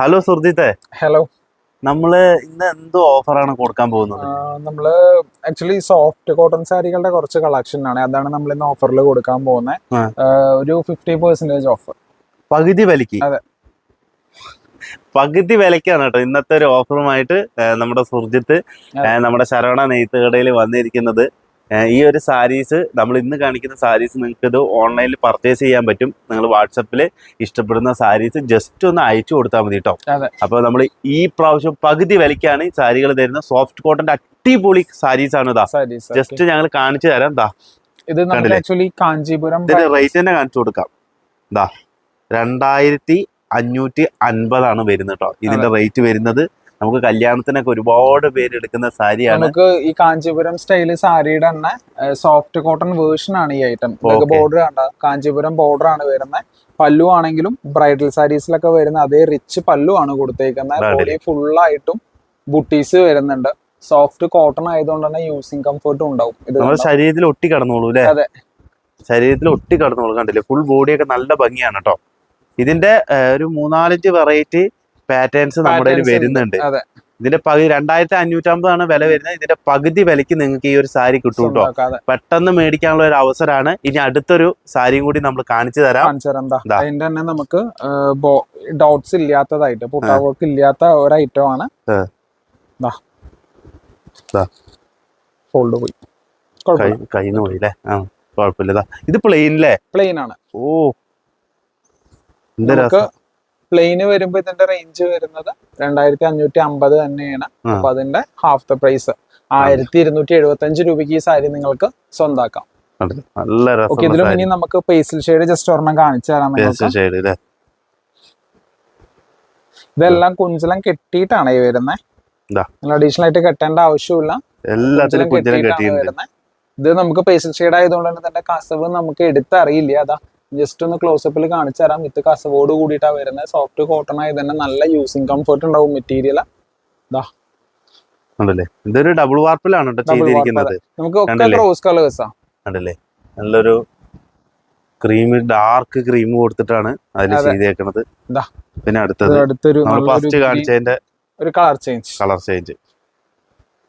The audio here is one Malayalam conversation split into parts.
ഹലോ സുർജിത്തെ. ഹലോ നമ്മൾ ഇന്ന് എന്തോ ഓഫറാണ് കൊടുക്കാൻ പോകുന്നത്? നമ്മൾ ആക്ച്വലി സോഫ്റ്റ് കോട്ടൺ സാരികളുടെ കുറച്ച് കളക്ഷൻ ആണ്. അതാണ് നമ്മൾ ഇന്ന് ഓഫറിൽ കൊടുക്കാൻ പോകുന്നത് ഒരു ഫിഫ്റ്റി പെർസെന്റേജ് ഓഫർ പകുതി വിലക്ക് അതെ. പകുതി വിലക്കാണ് കേട്ടോ ഇന്നത്തെ ഒരു ഓഫറുമായിട്ട് നമ്മുടെ സുർജിത്ത് നമ്മുടെ ശരവണ നെയ്ത്ത് കടയിൽ വന്നിരിക്കുന്നത്. ഈ ഒരു സാരീസ് നമ്മൾ ഇന്ന് കാണിക്കുന്ന സാരീസ് നിങ്ങൾക്ക് ഇത് ഓൺലൈനിൽ പർച്ചേസ് ചെയ്യാൻ പറ്റും. നിങ്ങൾ വാട്സപ്പിൽ ഇഷ്ടപ്പെടുന്ന സാരീസ് ജസ്റ്റ് ഒന്ന് അയച്ചു കൊടുത്താൽ മതി കേട്ടോ അപ്പൊ അപ്പോൾ നമ്മൾ ഈ പ്രാവശ്യം പകുതി വിലക്കാണ് ഈ സാരികൾ തരുന്ന സോഫ്റ്റ് കോട്ടന്റെ അടിപൊളി സാരീസ് ആണ് ഇതാ ജസ്റ്റ് ഞങ്ങൾ കാണിച്ചു തരാം ദാ. ഇത് ആക്ച്വലി കാഞ്ചീപുരം റേറ്റ് തന്നെ കാണിച്ചു കൊടുക്കാം. ദാ രണ്ടായിരത്തി അഞ്ഞൂറ്റി അൻപതാണ് വരുന്നത് കേട്ടോ ഇതിന്റെ റേറ്റ് വരുന്നത് നമുക്ക് കല്യാണത്തിനൊക്കെ ഒരുപാട് പേര് എടുക്കുന്ന സാരിയാണ്. നമുക്ക് ഈ കാഞ്ചീപുരം സ്റ്റൈൽ സാരിയുടെ തന്നെ സോഫ്റ്റ് കോട്ടൺ വേർഷൻ ആണ് ഈ ഐറ്റം. ബോർഡർ കണ്ട കാഞ്ചീപുരം ബോർഡർ ആണ് വരുന്നത് പല്ലു ആണെങ്കിലും ബ്രൈഡൽ സാരീസിലൊക്കെ വരുന്ന അതേ റിച്ച് പല്ലു ആണ് കൊടുത്തേക്കുന്നത്. ബോഡി ഫുള്ളായിട്ടും ബുട്ടീസ് വരുന്നുണ്ട്. സോഫ്റ്റ് കോട്ടൺ ആയതുകൊണ്ട് തന്നെ യൂസിങ് കംഫർട്ടും ഉണ്ടാവും. ഇത് നമ്മുടെ ശരീരത്തിൽ ഒട്ടി കടന്നോളൂ അല്ലെ? അതെ. ശരീരത്തിൽ ഒട്ടി കടന്നോളൂ. കണ്ടില്ലേ? ഫുൾ ബോഡിയൊക്കെ നല്ല ഭംഗിയാണ് കേട്ടോ. ഇതിന്റെ ഒരു മൂന്നാലഞ്ച് വെറൈറ്റി പാറ്റേൺസ് നമ്മുടെ കയ്യിൽ വരുന്നുണ്ട്. അതെ. ഇതിന്റെ പകുതി രണ്ടായിരത്തി അഞ്ഞൂറ്റമ്പതാണ് വില വരുന്നത്. ഇതിന്റെ പകുതി വിലക്ക് നിങ്ങൾക്ക് ഈ ഒരു സാരി കിട്ടും കേട്ടോ പെട്ടെന്ന് മേടിക്കാനുള്ള ഒരു അവസരമാണ്. ഇനി അടുത്തൊരു സാരിയും കൂടി നമ്മൾ കാണിച്ചു തരാം. അതിന്റെ തന്നെ നമുക്ക് ഡൗട്ട്സ് ഇല്ലാത്തതായിട്ട് പുട്ടാവർക്ക് ഇല്ലാത്ത ഒരു ഐറ്റം ആണ്. ഫോൾഡ് പോയി. കൈ കയ്യിന്ന് പോയി അല്ലേ ആ കുഴപ്പമില്ല. ഇത് പ്ലെയിൻ അല്ലേ പ്ലെയിൻ ആണ്. ഓ. എന്താ പ്ലെയിന് വരുമ്പോ ഇതിന്റെ റേഞ്ച് വരുന്നത് രണ്ടായിരത്തി അഞ്ഞൂറ്റി അമ്പത് തന്നെയാണ്. അപ്പൊ അതിന്റെ ഹാഫ് ദ പ്രൈസ് ആയിരത്തി ഇരുന്നൂറ്റി എഴുപത്തി അഞ്ച് രൂപയ്ക്ക് ഈ സാരി നിങ്ങൾക്ക് സ്വന്താക്കാം. ഓക്കെ ഇതിലും ഇനി നമുക്ക് പേസിൽ ഷെയ്ഡ് ജസ്റ്റ് ഒരെണ്ണം കാണിച്ചു തരാം ഇതെല്ലാം കുഞ്ചലം കെട്ടിയിട്ടാണ് ഈ വരുന്നത്. നിങ്ങൾ അഡീഷണൽ ആയിട്ട് കെട്ടേണ്ട ആവശ്യമില്ല എല്ലാത്തിലും ഇത് നമുക്ക് പേസിൽ ഷെയ്ഡ് ആയതുകൊണ്ട് തന്നെ ഇതിന്റെ കസവ് നമുക്ക് എടുത്തറിയില്ല. അതാ. ജസ്റ്റ് ഒന്ന് ക്ലോസപ്പിൽ കാണിച്ചു തരാം. വിത്ത് കസവോട് കൂടിയിട്ടാണ് വരുന്നത്. സോഫ്റ്റ് കോട്ടൺ ആയത് തന്നെ നല്ല യൂസിങ് കംഫർട്ട് ഉണ്ടാവും മെറ്റീരിയൽ കണ്ടല്ലേ ഇതൊരു ഡബിൾ വാർപ്പിലാണ് ചെയ്തിരിക്കുന്നത്. നമുക്ക് ഒക്കെ? റോസ് കളേഴ്സാ കണ്ടല്ലേ നല്ലൊരു ക്രീം ഡാർക്ക് ക്രീം കൊടുത്തിട്ടാണ് അതിൽ ചെയ്തേക്കുന്നത് പിന്നെ അടുത്തത് അടുത്തൊരു ഫസ്റ്റ് കാണിച്ചതിന്റെ ഒരു കളർ ചേഞ്ച് കളർ ചേഞ്ച്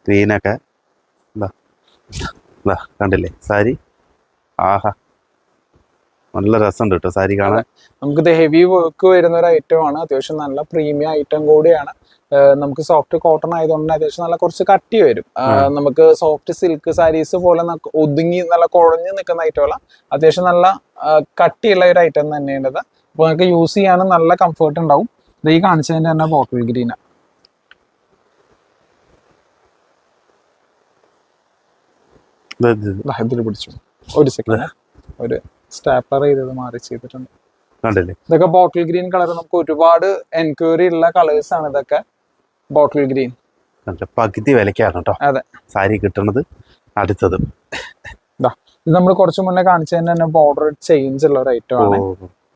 ഗ്രീനൊക്കെ ഇതാ ഇതാ കണ്ടില്ലേ? സാരി? ആഹാ. നല്ല രസമുണ്ട് കേട്ടോ സാരി കാണാൻ. നമുക്ക് ഇത് ഹെവി വർക്ക് വരുന്ന ഒരു ഐറ്റം ആണ്. അത്യാവശ്യം നല്ല പ്രീമിയം ഐറ്റം കൂടിയാണ്. നമുക്ക് സോഫ്റ്റ് കോട്ടൺ ആയതുകൊണ്ട് അത്യാവശ്യം നല്ല കുറച്ച് കട്ടി വരും. നമുക്ക് സോഫ്റ്റ് സിൽക്ക് സാരീസ് പോലെ ഒതുങ്ങി നല്ല കുഴഞ്ഞു നിൽക്കുന്ന ഐറ്റം അല്ല. അത്യാവശ്യം നല്ല കട്ടിയുള്ള ഒരു ഐറ്റം തന്നെയാണ് ഇത്. അപ്പൊ നമുക്ക് യൂസ് ചെയ്യാനും നല്ല കംഫർട്ട് ഉണ്ടാവും. ഇത് ഈ കാണിച്ചതിന്റെ തന്നെ ബോട്ടിൽ. ഇതിൽ പിടിച്ചു. ഒരു സെക്കൻഡ് ഒരു സ്റ്റാപ്ലർ ചെയ്തത് മാറി ചെയ്തിട്ടുണ്ട്. ഇതൊക്കെ ബോട്ടിൽ ഗ്രീൻ കളർ നമുക്ക് ഒരുപാട് എൻക്വയറി ഉള്ള കളേഴ്സ് ആണ് ഇതൊക്കെ ബോട്ടിൽ ഗ്രീൻ? പകുതി വിലക്കാണ് കേട്ടോ. അതെ. സാരി കിട്ടുന്നത് അടുത്തത്. ഇത് നമ്മൾ കുറച്ച് മുന്നേ കാണിച്ചതിന് തന്നെ ബോർഡർ ചേഞ്ച് ഉള്ള ഒരു ഐറ്റം ആണ്.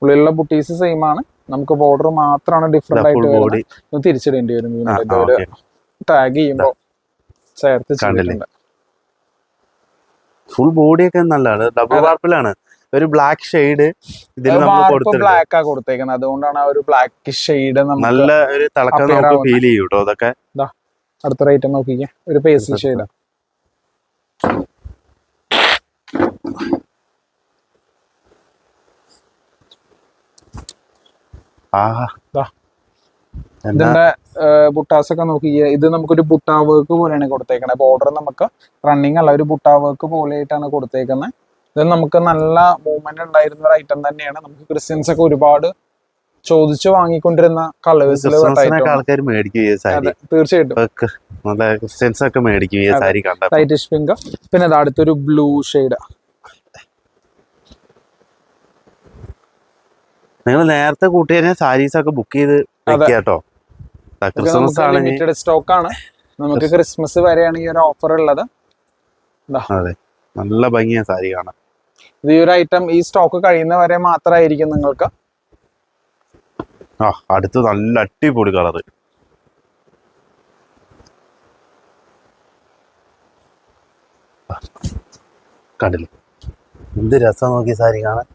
ഉള്ളിലുള്ള ബുട്ടീസ് സെയിം ആണ്. നമുക്ക് ബോർഡർ മാത്രമാണ് ഡിഫറെന്റ് ആയിട്ട് വരുന്നത്. തിരിച്ചിടേണ്ടി വരും. ടാഗ് ചെയ്യുമ്പോൾ ചേർത്ത് ഫുൾ ബോഡിയൊക്കെ നല്ലതാണ്. ഡബിൾ. വാർപ്പിലാണ് ഒരു ബ്ലാക്ക് ഷെയ്ഡ് ഇതിൽ നമ്മൾ കൊടുത്തിട്ടുണ്ട്. ബ്ലാക്ക് ആ കൊടുത്തേക്കുന്നത്. അതുകൊണ്ടാണ് ആ ഒരു ബ്ലാക്ക് ഷെയ്ഡ് നല്ല ഒരു തിളക്കം നമുക്ക്. ഫീൽ ചെയ്യും കേട്ടോ അതൊക്കെ? അടുത്ത റേറ്റ് നോക്കിക്കേ. ഒരു പേസിൽ ഷെയ്ഡ് ഇതിന്റെ ബുട്ടാസ് ഒക്കെ നോക്കി ഇത് നമുക്കൊരു ബുട്ടാ വർക്ക് പോലെയാണ് കൊടുത്തേക്കുന്നത് ബോർഡർ നമുക്ക് റണ്ണിങ് അല്ല ഒരു ബുട്ടാ വർക്ക് പോലെയായിട്ടാണ് കൊടുത്തേക്കുന്നത് ഇത് നമുക്ക് നല്ല മൂവ്മെന്റ് ഉണ്ടായിരുന്ന ഒരു ഐറ്റം തന്നെയാണ്. നമുക്ക് ക്രിസ്ത്യൻസ് ഒക്കെ ഒരുപാട് ചോദിച്ചു വാങ്ങിക്കൊണ്ടിരുന്ന കളേഴ്സിൽ ക്രിസ്മസിനൊക്കെ ആൾക്കാർ മേടിക്കും ഈ സാരി. അതെ തീർച്ചയായിട്ടും. ഒക്കെ നല്ല ക്രിസ്ത്യൻസ് ഒക്കെ മേടിക്കും ഈ അതെ. സാരി കണ്ട ലൈറ്റിഷ് പിങ്ക് പിന്നെ അടുത്തൊരു ബ്ലൂ ഷെയ്ഡ് നിങ്ങൾ നേരത്തെ കൂട്ടി കഴിഞ്ഞാൽ സാരീസ് ഒക്കെ ബുക്ക് ചെയ്ത് കേട്ടോ ക്രിസ്മസ് ആണ് ലിമിറ്റഡ് സ്റ്റോക്ക് ആണ്. നമുക്ക് ക്രിസ്മസ് വരെയാണ് ഈ ഒരു ഓഫർ ഉള്ളത്. അതെ. നല്ല ഭംഗിയാ സാരി കാണാൻ. ഇത് ഈ ഒരു ഐറ്റം ഈ സ്റ്റോക്ക് കഴിയുന്നവരെ മാത്രമായിരിക്കും നിങ്ങൾക്ക്. ആ അടുത്ത് നല്ല അടിപൊളി കളർ കണ്ടില്ല? എന്ത് രസം നോക്കി സാരി കാണാൻ.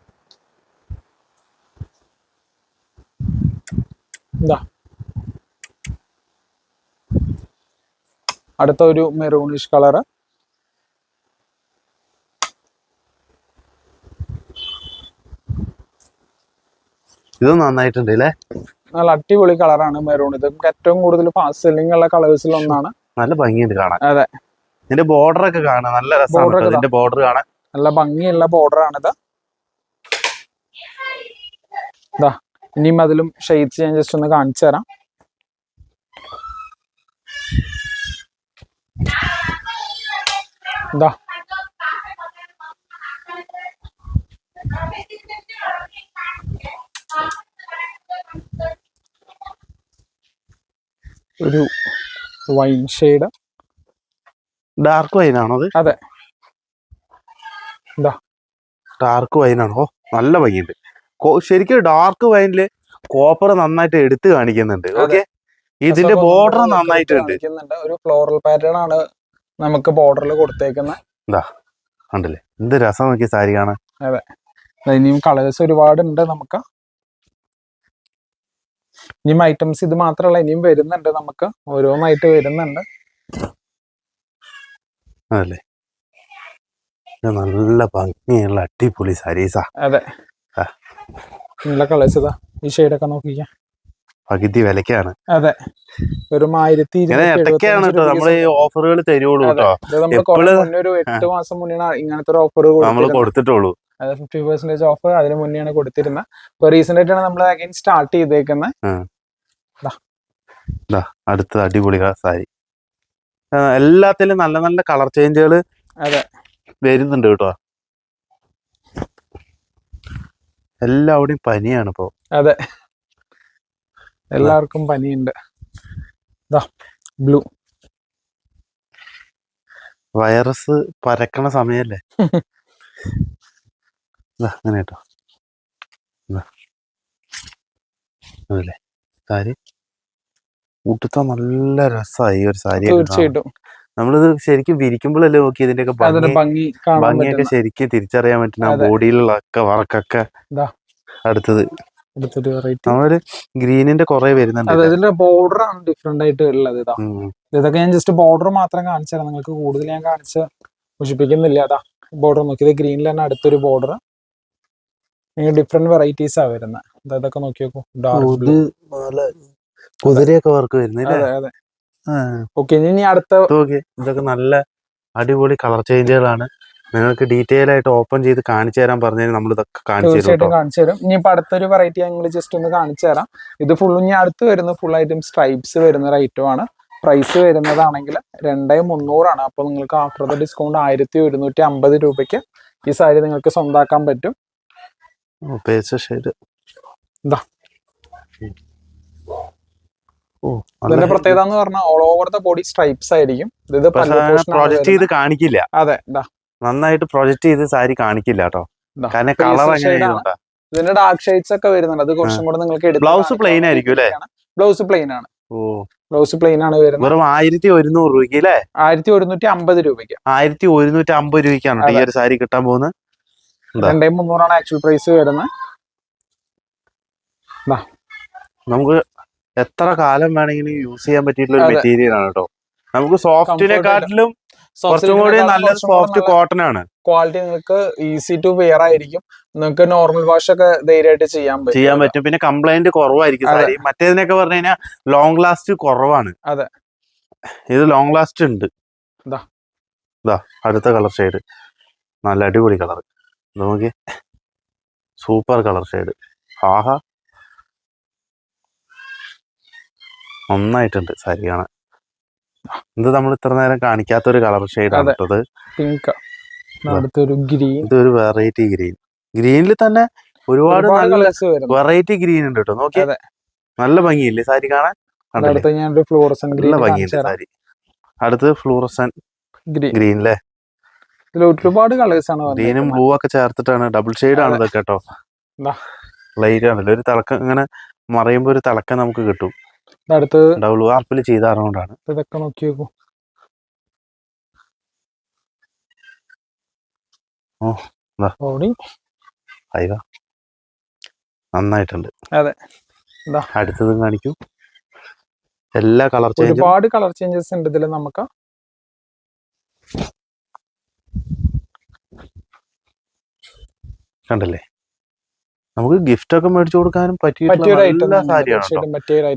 എന്താ അടുത്ത ഒരു മെറൂണിഷ് കളറ് ഇത് നന്നായിട്ടുണ്ട് അല്ലേ നല്ല അടിപൊളി കളറാണ് മെറൂൺ. ഇത് ഏറ്റവും കൂടുതൽ ഫാസ്റ്റ് സെല്ലിംഗ് ഉള്ള കളേഴ്സിൽ ഒന്നാണ്. നല്ല ഭംഗിയുണ്ട് കാണാൻ. അതെ. ഇതിന്റെ ബോർഡർ ഒക്കെ കാണാൻ നല്ല രസമാണ് ഇതിന്റെ ബോർഡർ കാണാൻ. നല്ല ഭംഗിയുള്ള ബോർഡർ ആണിത്. ഇതാ ഇനിയും അതിലും ഷെയ്ഡ്സ് ഞാൻ ജസ്റ്റ് ഒന്ന് കാണിച്ചു തരാം. ഇതാ ഒരു വൈൻ ഷെയ്ഡ് ഡാർക്ക് വൈൻ ആണോ അത്? അതെ. എന്താ ഡാർക്ക് വൈൻ ആണോ? ഓ നല്ല ഭംഗിയുണ്ട്. ഉണ്ട് ശരിക്കും ഡാർക്ക് വൈനിൽ കോപ്പർ നന്നായിട്ട് എടുത്തു കാണിക്കുന്നുണ്ട്. ഓക്കെ ഇതിന്റെ ബോർഡർ നന്നായിട്ട് നന്നായിട്ടുണ്ട്. ഒരു ഫ്ലോറൽ പാറ്റേൺ ആണ് നമുക്ക് ബോർഡറിൽ കൊടുത്തേക്കുന്നത് ഉണ്ടല്ലേ എന്ത് രസം നോക്കി സാരി കാണാൻ. അതെ. ഇനിയും കളേഴ്സ് ഒരുപാടുണ്ട് നമുക്ക്. ഇനിയും ഐറ്റംസ് ഇത് മാത്രമല്ല ഇനിയും വരുന്നുണ്ട് നമുക്ക്. ഓരോന്നായിട്ട് വരുന്നുണ്ട്. അതെ നല്ല ഭംഗിയുള്ള അടിപൊളി സാരീസാ അതെ. നല്ല കളേഴ്സ് ഇതാ. ഈ ഷെയ്ഡൊക്കെ നോക്കിക്കാം. പകുതി വിലക്കാണ്. അതെ. വെറും ആയിരത്തി ഇടയ്ക്കാണ് കേട്ടോ. നമ്മൾ ഓഫറുകൾ തരുള്ളൂ. കേട്ടോ. ഒരു എട്ട് മാസം മുന്നേ ഇങ്ങനത്തെ ഒരു ഓഫർ നമ്മൾ കൊടുത്തിട്ടുള്ളൂ. അത് ഫിഫ്റ്റി പെർസെന്റേജ് ഓഫ് അതിന് മുന്നെയാണ് കൊടുത്തിരുന്നത് ഇപ്പൊ റീസെന്റ് ആയിട്ടാണ് നമ്മൾ അഗൈൻ സ്റ്റാർട്ട് ചെയ്തേക്കുന്നത് അടുത്ത അടിപൊളി സാരി. എല്ലാത്തിലും നല്ല നല്ല കളർ ചേഞ്ചുകൾ അതെ. വരുന്നുണ്ട് കേട്ടോ. എല്ലാവിടെയും പനിയാണ് ഇപ്പോ. അതെ. എല്ലാവർക്കും പനിയുണ്ട്. ബ്ലൂ വൈറസ് പരക്കണ സമയല്ലേ? ദാ, അങ്ങനെ കേട്ടോ. ദാ. അതല്ലേ സാരി. ഉടുത്ത നല്ല രസമായി ഒരു സാരി തീർച്ചയായിട്ടും. നമ്മളിത് ശരിക്കും വിരിക്കുമ്പോഴല്ലേ നോക്കി ഇതിന്റെയൊക്കെ ഭംഗി ഭംഗി ഭംഗിയൊക്കെ ശരിക്കും തിരിച്ചറിയാൻ പറ്റുന്ന ബോഡിയിലുള്ള ഒക്കെ വർക്കൊക്കെ. അടുത്തത്. നമ്മളൊരു ഗ്രീനിന്റെ കുറെ വരുന്നുണ്ട് ഇതിന്റെ ബോർഡർ ആണ് ഡിഫറെന്റ് ആയിട്ട് ഉള്ളത് ഇതാ. ഇതൊക്കെ ഞാൻ ജസ്റ്റ് ബോർഡർ മാത്രം കാണിച്ചു നിങ്ങൾക്ക് കൂടുതൽ ഞാൻ കാണിച്ച് മുഷിപ്പിക്കുന്നില്ല അതാ ബോർഡർ നോക്കി. ഇത് ഗ്രീനിൽ തന്നെ അടുത്തൊരു ബോർഡർ ഡിഫറെന്റ് വെറൈറ്റീസ് ആ വരുന്നത് അതൊക്കെ നോക്കി നോക്കൂ ഡാർക്ക് ബ്ലൂ കുതിരയൊക്കെ വർക്ക് വരുന്നില്ലേ അതെ അതെ. ഓക്കെ ഇനി അടുത്ത ഇതൊക്കെ നല്ല അടിപൊളി കളർ ചേഞ്ചുകളാണ് നിങ്ങൾക്ക് ഡീറ്റെയിൽ ആയിട്ട് ഓപ്പൺ ചെയ്ത് കാണിച്ചു തരാൻ പറഞ്ഞാൽ നമ്മൾ ഇതൊക്കെ തീർച്ചയായിട്ടും കാണിച്ചു തരും. ഇനിയിപ്പോ അടുത്തൊരു വെറൈറ്റി ഞങ്ങൾ ജസ്റ്റ് ഒന്ന് കാണിച്ചു തരാം. ഇത് ഫുള്ളും ഇനി അടുത്ത് വരുന്ന ഫുൾ ഐറ്റം സ്ട്രൈപ്സ് വരുന്ന item ആണ്. പ്രൈസ് വരുന്നതാണെങ്കിൽ രണ്ടേ മുന്നൂറാണ്. അപ്പൊ നിങ്ങൾക്ക് ആഫ്റ്റർ ദ ഡിസ്കൗണ്ട് ആയിരത്തി ഒരുന്നൂറ്റി അമ്പത് രൂപയ്ക്ക് ഈ സാരി നിങ്ങൾക്ക് സ്വന്താക്കാൻ പറ്റും. Pace shade. ഓ ഇതിന്റെ പ്രത്യേകത എന്ന് പറഞ്ഞാൽ all over the body stripes ആയിരിക്കും. ഇത് പ്രൊജക്ട് ചെയ്ത് കാണിക്കില്ല. അതെ നന്നായിട്ട് പ്രൊജക്ട് ചെയ്ത് സാരി കാണിക്കില്ല കേട്ടോ. കാരണം കളർ. ഇതിന്റെ ഡാർക്ക് ഷെയ്ഡ്സ് ഒക്കെ വരുന്നുണ്ട്. അത് കുറച്ചും കൂടെ നിങ്ങൾക്ക് ബ്ലൗസ് പ്ലെയിൻ ആയിരിക്കും അല്ലേ? ബ്ലൗസ് പ്ലെയിൻ ആണ്. ബ്ലൗസ് പ്ലെയിൻ ആണ് വരുന്നത്. വെറും ആയിരത്തി ഒരുന്നൂറ് രൂപയ്ക്ക് അല്ലേ? ആയിരത്തി ഒരുന്നൂറ്റി അമ്പത് രൂപയ്ക്ക്. ആയിരത്തി ഒരുന്നൂറ്റി അമ്പത് രൂപയ്ക്കാണ് ഈ ഒരു സാരി കിട്ടാൻ പോകുന്നത്. രണ്ടേ മുന്നൂറാണ് ആക്ച്വൽ പ്രൈസ് വരുന്നത്. നമുക്ക് എത്ര കാലം വേണമെങ്കിലും യൂസ് ചെയ്യാൻ പറ്റിയിട്ടുള്ള ഒരു. മെറ്റീരിയൽ ആണ് കേട്ടോ. നമുക്ക് സോഫ്റ്റിനെക്കാട്ടിലും കുറച്ചും കൂടി നല്ല സോഫ്റ്റ് കോട്ടൺ ആണ്. ക്വാളിറ്റി നിങ്ങൾക്ക് ഈസി ടു വെയർ ആയിരിക്കും. നിങ്ങൾക്ക് നോർമൽ വാഷ് ഒക്കെ ധൈര്യമായിട്ട് ചെയ്യാൻ പറ്റും. ചെയ്യാൻ പറ്റും. പിന്നെ കംപ്ലൈന്റ് കുറവായിരിക്കും. സാരി മറ്റേതിനൊക്കെ പറഞ്ഞു കഴിഞ്ഞാൽ ലോങ് ലാസ്റ്റ് കുറവാണ്. അതെ. ഇത് ലോങ് ലാസ്റ്റ് ഉണ്ട്. അടുത്ത കളർ ഷെയ്ഡ് നല്ല അടിപൊളി കളർ നോക്കി സൂപ്പർ കളർ ഷെയ്ഡ്. ആഹ. നന്നായിട്ടുണ്ട് സാരി കാണാൻ ഇത് നമ്മൾ ഇത്ര നേരം കാണിക്കാത്ത ഒരു കളർ ഷെയ്ഡാണ് ഗ്രീൻ. ഇതൊരു വെറൈറ്റി ഗ്രീൻ. ഗ്രീനിൽ തന്നെ ഒരുപാട് നല്ല വെറൈറ്റി ഗ്രീൻ ഉണ്ട് കേട്ടോ. നോക്കി നല്ല ഭംഗിയില്ലേ സാരി കാണാൻ? ഗ്രീൻ നല്ല ഭംഗിയുണ്ട് സാരി. അടുത്തത് ഫ്ലൂറസൻ ഗ്രീൻ. ഗ്രീൻ അല്ലേ ഇതിൽ ഒരുപാട് കളേഴ്സ് ആണ് ഗ്രീനും. ബ്ലൂ ഒക്കെ ചേർത്തിട്ടാണ് ഡബിൾ ഷെയ്ഡ് ആണ്. ഇതൊക്കെ കേട്ടോ. ലൈറ്റ് ആണല്ലോ ഒരു തിളക്കം ഇങ്ങനെ മറയുമ്പോ ഒരു തിളക്കം നമുക്ക് കിട്ടും. അടുത്ത് ഡബിൾ വാർപ്പിൽ ചെയ്താറുകൊണ്ടാണ് ഇതൊക്കെ നോക്കി നോക്കൂ. ഓ, അയ്യോ നന്നായിട്ടുണ്ട്. അതെ. അടുത്തതും കാണിക്കൂ. എല്ലാ കളർ ഒരുപാട് കളർ ചേഞ്ചസ് ഉണ്ട് ഇതിൽ നമുക്ക്. കണ്ടല്ലേ? നമുക്ക് ഗിഫ്റ്റ് ഒക്കെ മേടിച്ചു കൊടുക്കാനും പറ്റിയ പറ്റിയിട്ടുള്ള സാരിയാണ്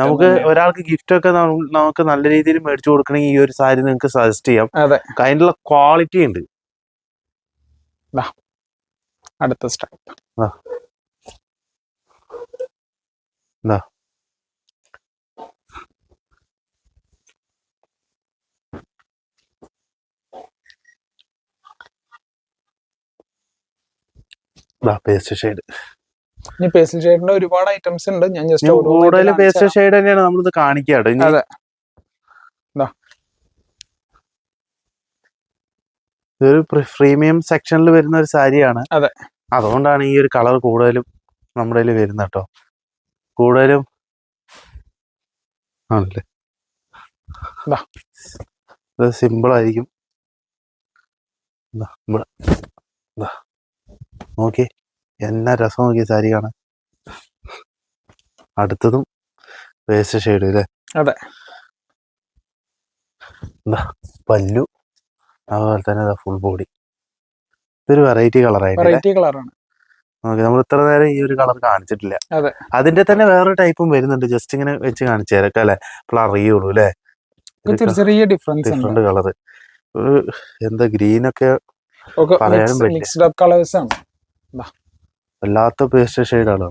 നമുക്ക് ഒരാൾക്ക് ഗിഫ്റ്റ് ഒക്കെ നമുക്ക് നല്ല രീതിയിൽ മേടിച്ചു കൊടുക്കണമെങ്കിൽ ഈ ഒരു സാരി നിങ്ങൾക്ക് സജസ്റ്റ് ചെയ്യാം. അതെ. അതിനുള്ള ക്വാളിറ്റി ഉണ്ട്. അടുത്ത സ്റ്റെപ്പ് പേസ്റ്റ് ഷെയ്ഡ്. ഇനി പേസ്റ്റൽ ഷെയ്ഡിന്റെ ഒരുപാട് ഐറ്റംസ് ഉണ്ട്. ഞാൻ ജസ്റ്റ് കൂടുതൽ പേസ്റ്റ് ഷെയ്ഡ് തന്നെയാണ് നമ്മളിത് കാണിക്കുക കേട്ടോ. ഇനി അതെ. ഇതൊരു പ്രീമിയം സെക്ഷനിൽ വരുന്ന ഒരു സാരിയാണ്. അതെ. അതുകൊണ്ടാണ് ഈ ഒരു കളർ കൂടുതലും നമ്മുടെ കയ്യിൽ വരുന്നത് കേട്ടോ. കൂടുതലും ആണല്ലേ. ഇത് സിമ്പിൾ ആയിരിക്കും ഇവിടെ. നോക്കി. എന്നാ രസം നോക്കിയ സാരി കാണാൻ. അടുത്തതും വേസ്റ്റ് ഷെയ്ഡ് അല്ലേ? അതെ. എന്താ പല്ലു. അതുപോലെ തന്നെ ഫുൾ ബോഡി ഇതൊരു വെറൈറ്റി കളറായിട്ട് കളറാണ് ഓക്കെ നമ്മൾ ഇത്ര നേരം ഈ ഒരു കളർ കാണിച്ചിട്ടില്ല. അതെ. അതിന്റെ തന്നെ വേറെ ടൈപ്പും വരുന്നുണ്ട്. ജസ്റ്റ് ഇങ്ങനെ വെച്ച് കാണിച്ചു തരൊക്കെ അല്ലെ? അപ്പോൾ അറിയുള്ളൂ അല്ലേ? ചെറിയ ഡിഫറൻസ് ഡിഫറെന്റ് കളർ ഒരു എന്താ ഗ്രീൻ ഒക്കെ ഒക്കെ പറയാനും പറ്റില്ല. വല്ലാത്ത പേസ്റ്റ് ഷെയ്ഡാണ്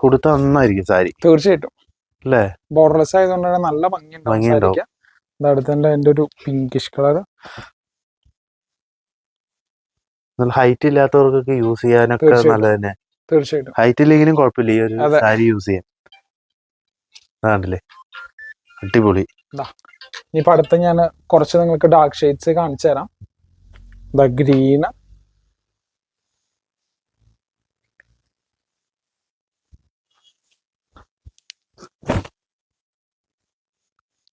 കൊടുത്ത നന്നായിരിക്കും സാരി. തീർച്ചയായിട്ടും. അല്ലേ? ബോർഡർലെസ് ആയതുകൊണ്ട് നല്ല ഭംഗിയുണ്ടാവും അടുത്തതിന്റെ അതിന്റെ ഒരു പിങ്കിഷ് കളർ നല്ല ഹൈറ്റ് ഇല്ലാത്തവർക്കൊക്കെ യൂസ് ചെയ്യാനൊക്കെ. നല്ലത് തന്നെ തീർച്ചയായിട്ടും. ഹൈറ്റ് ഇല്ലെങ്കിലും കുഴപ്പമില്ല. ഈ ഒരു. സാരി യൂസ് ചെയ്യാൻ. അതാണ്ടല്ലേ അടിപൊളി. ഇനിയിപ്പോ അടുത്ത ഞാൻ കുറച്ച് നിങ്ങൾക്ക് ഡാർക്ക് ഷെയ്ഡ്സ് കാണിച്ചു തരാം. ദ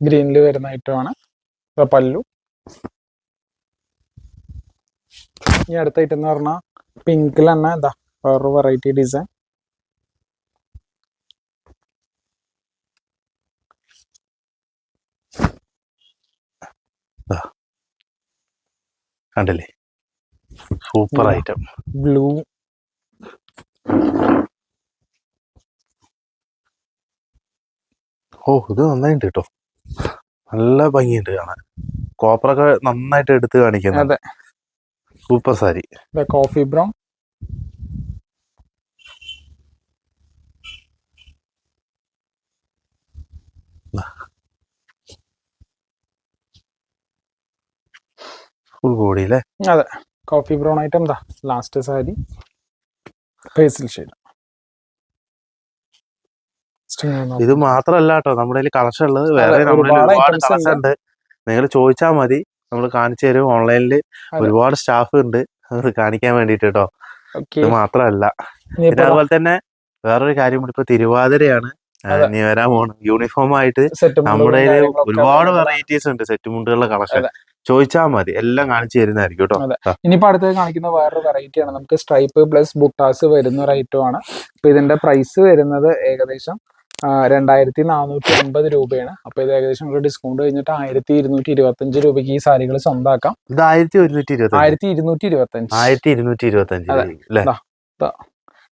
ഗ്രീനിൽ വരുന്ന ഐറ്റമാണ് ആണ്. പല്ലു. ഈ അടുത്ത ഐറ്റം എന്ന് പറഞ്ഞാൽ പിങ്കിൽ തന്നെ ഇതാ വേറൊരു വെറൈറ്റി ഡിസൈൻ കണ്ടില്ലേ? സൂപ്പർ ഐറ്റം ബ്ലൂ ഓ ഇത് നന്നായിട്ട് കേട്ടോ നല്ല ഭംഗിയുണ്ട് കാണാൻ. കോപ്പറൊക്കെ നന്നായിട്ട് എടുത്ത് കാണിക്കുന്നത് super sari. Coffee brown full body അല്ലേ അതെ. കോഫി ബ്രൗൺ ഐറ്റം എന്താ ലാസ്റ്റ് സാരി. പേസിൽ ഷെയ്ഡ് ഇത് മാത്രമല്ല കേട്ടോ നമ്മുടെ കയ്യിൽ കളക്ഷൻ ഉള്ളത്. വേറെ നമ്മുടെ ഒരുപാട് കളക്ഷൻ ഉണ്ട്. നിങ്ങൾ ചോദിച്ചാൽ മതി. നമ്മൾ കാണിച്ചു തരും ഓൺലൈനിൽ. ഒരുപാട് സ്റ്റാഫ് ഉണ്ട്. അത് കാണിക്കാൻ വേണ്ടിട്ട് കേട്ടോ ഇത് മാത്രമല്ല. പിന്നെ അതുപോലെ തന്നെ വേറൊരു കാര്യം കൂടി ഇപ്പൊ തിരുവാതിരയാണ്. നീ. വരാൻ പോകണം യൂണിഫോം ആയിട്ട് നമ്മുടെ ഒരുപാട് വെറൈറ്റീസ് ഉണ്ട് സെറ്റ് മുണ്ടുകളുടെ കളക്ഷൻ ചോദിച്ചാ ചോദിച്ചാൽ മതി. എല്ലാം കാണിച്ചു തരുന്നതായിരിക്കും കേട്ടോ. ഇനിയിപ്പോ അടുത്തത് കാണിക്കുന്ന വേറൊരു വെറൈറ്റി ആണ്. നമുക്ക് സ്ട്രൈപ്പ് പ്ലസ് ബുട്ടാസ് വരുന്ന ഒരു ഐറ്റം ആണ്. ഇപ്പൊ ഇതിന്റെ പ്രൈസ് വരുന്നത് ഏകദേശം രണ്ടായിരത്തി നാനൂറ്റി അമ്പത് രൂപയാണ്. അപ്പൊ ഇത് ഏകദേശം ഒരു ഡിസ്കൗണ്ട് കഴിഞ്ഞിട്ട് ആയിരത്തി ഇരുന്നൂറ്റി ഇരുപത്തി അഞ്ച് രൂപയ്ക്ക് ഈ സാരികൾ സ്വന്തമാക്കാം ഇത് ആയിരത്തി ഒരുന്നൂറ്റി ഇരുപത്തി ആയിരത്തി ഇരുന്നൂറ്റി ഇരുപത്തി ആയിരത്തി ഇരുന്നൂറ്റി ഇരുപത്തി അഞ്ച്.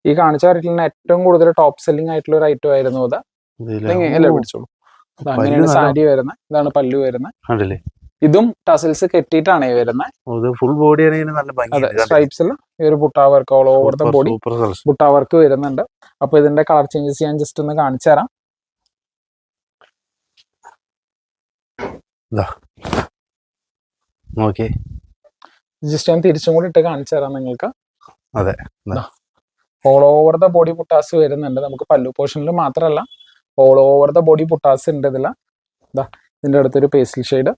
ഈ കാണിച്ച കാര്യത്തിൽ ഏറ്റവും കൂടുതൽ ടോപ്പ് സെല്ലിംഗ് ആയിട്ടുള്ള ഒരു ഐറ്റം ആയിരുന്നു അത്? അല്ലേ പിടിച്ചോളൂ. അങ്ങനെയാണ് സാരി വരുന്നത്. ഇതാണ് പല്ലു വരുന്നത്. ഇതും ടസൽസ് കെട്ടിയിട്ടാണ് വരുന്നത് ഫുൾ ബോഡി നല്ല സ്ട്രൈപ്സിൽ ഈ ഒരു butta work all over the body butta work വരുന്നുണ്ട്. അപ്പൊ ഇതിന്റെ കളർ ചേഞ്ചസ് ഞാൻ ജസ്റ്റ് ഒന്ന് കാണിച്ചു തരാം. ജസ്റ്റ് ഞാൻ തിരിച്ചും കൂടി ഇട്ട് കാണിച്ചു തരാം നിങ്ങൾക്ക്. അതെ. All over the body buttas വരുന്നുണ്ട്. നമുക്ക് പല്ലു പോർഷനിൽ മാത്രല്ല. All over the body buttas ഉണ്ട് ഇതിൽ ഇതാ ഇതിന്റെ അടുത്തൊരു പേസിൽ ഷെയ്ഡ്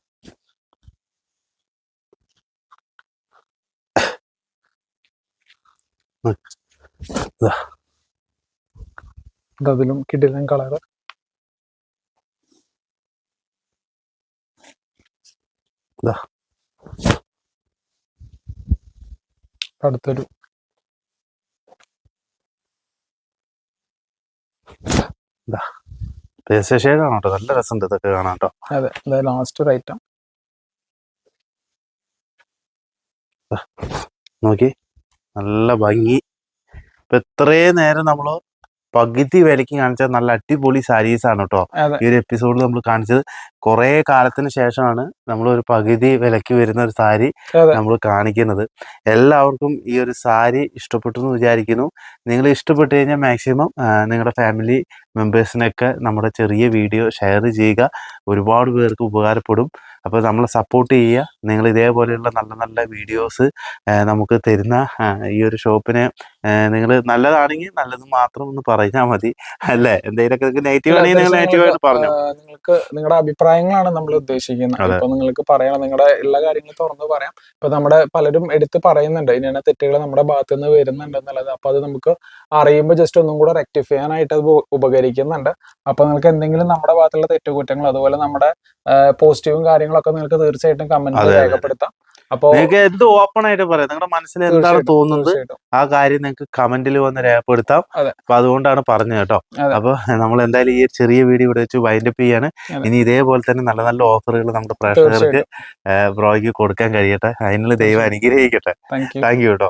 അതിലും കിടിലൻ കളറ്. അടുത്തൊരു. ഷെയ്ഡാണ് കേട്ടോ. നല്ല രസമുണ്ട് ഇതൊക്കെ കാണാട്ടോ കേട്ടോ അതെ അതെ ലാസ്റ്റ് ഒരു ഐറ്റം നോക്കി. നല്ല ഭംഗി. ഇപ്പൊ ഇത്രയും നേരം നമ്മൾ പകുതി വിലക്ക് കാണിച്ച നല്ല അടിപൊളി സാരീസ് ആണ് കേട്ടോ ഈ ഒരു എപ്പിസോഡിൽ നമ്മൾ കാണിച്ചത്. കുറെ കാലത്തിന് ശേഷമാണ് നമ്മൾ ഒരു പകുതി വിലക്ക് വരുന്ന ഒരു സാരി നമ്മൾ കാണിക്കുന്നത്. എല്ലാവർക്കും ഈ ഒരു സാരി ഇഷ്ടപ്പെട്ടു എന്ന് വിചാരിക്കുന്നു. നിങ്ങൾ ഇഷ്ടപ്പെട്ടു കഴിഞ്ഞാൽ മാക്സിമം നിങ്ങളുടെ ഫാമിലി മെമ്പേഴ്സിനൊക്കെ നമ്മുടെ ചെറിയ വീഡിയോ ഷെയർ ചെയ്യുക. ഒരുപാട് പേർക്ക് ഉപകാരപ്പെടും. അപ്പോൾ നമ്മൾ സപ്പോർട്ട് ചെയ്യുക. നിങ്ങൾ ഇതേപോലെയുള്ള നല്ല നല്ല വീഡിയോസ് നമുക്ക് തരുന്ന ഈ ഒരു ഷോപ്പിനെ നിങ്ങൾ നല്ലതാണെങ്കിൽ നല്ലത് മാത്രം ഒന്ന് പറഞ്ഞാൽ മതി. അല്ലേ? എന്തെങ്കിലും നെഗറ്റീവ് ആണെങ്കിൽ നിങ്ങൾ നെഗറ്റീവ് ആയിട്ട് പറഞ്ഞു നിങ്ങൾക്ക് നിങ്ങളുടെ അഭിപ്രായങ്ങളാണ് നമ്മൾ ഉദ്ദേശിക്കുന്നത്. അപ്പോൾ നിങ്ങൾക്ക് പറയണം നിങ്ങളുടെ എല്ലാ കാര്യങ്ങളും തുറന്ന് പറയാം. ഇപ്പൊ നമ്മുടെ പലരും എടുത്ത് പറയുന്നുണ്ട് ഇനിയാണ് തെറ്റുകൾ നമ്മുടെ ഭാഗത്ത് നിന്ന് വരുന്നുണ്ട് എന്നുള്ളത് അപ്പൊ അത് നമുക്ക് അറിയുമ്പോൾ ജസ്റ്റ് ഒന്നും കൂടെ റെക്ടിഫൈ ചെയ്യാനായിട്ട് അത് ഉപ- ഉപകരിക്കുന്നുണ്ട്. അപ്പൊ നിങ്ങൾക്ക് എന്തെങ്കിലും നമ്മുടെ ഭാഗത്തുള്ള തെറ്റുകുറ്റങ്ങൾ അതുപോലെ നമ്മുടെ പോസിറ്റീവും കാര്യങ്ങളൊക്കെ നിങ്ങൾക്ക് തീർച്ചയായിട്ടും കമന്റ്. രേഖപ്പെടുത്താം. അപ്പോ നിങ്ങൾക്ക് എന്ത് ഓപ്പൺ ആയിട്ട് പറയാം? നിങ്ങളുടെ മനസ്സിൽ എന്താണ് തോന്നുന്നത്? ആ കാര്യം നിങ്ങൾക്ക് കമന്റിൽ വന്ന് രേഖപ്പെടുത്താം. അപ്പൊ അതുകൊണ്ടാണ് പറഞ്ഞത് കേട്ടോ. അപ്പൊ നമ്മൾ എന്തായാലും ഈ ചെറിയ വീഡിയോ ഇവിടെ വെച്ച് വൈൻഡപ്പ് ചെയ്യാണ്. ഇനി ഇതേപോലെ തന്നെ നല്ല നല്ല ഓഫറുകൾ നമ്മുടെ പ്രേക്ഷകർക്ക് ബ്രോയ്ക്ക് കൊടുക്കാൻ കഴിയട്ടെ. അതിനുള്ള ദൈവം അനുഗ്രഹിക്കട്ടെ. താങ്ക് യു കേട്ടോ.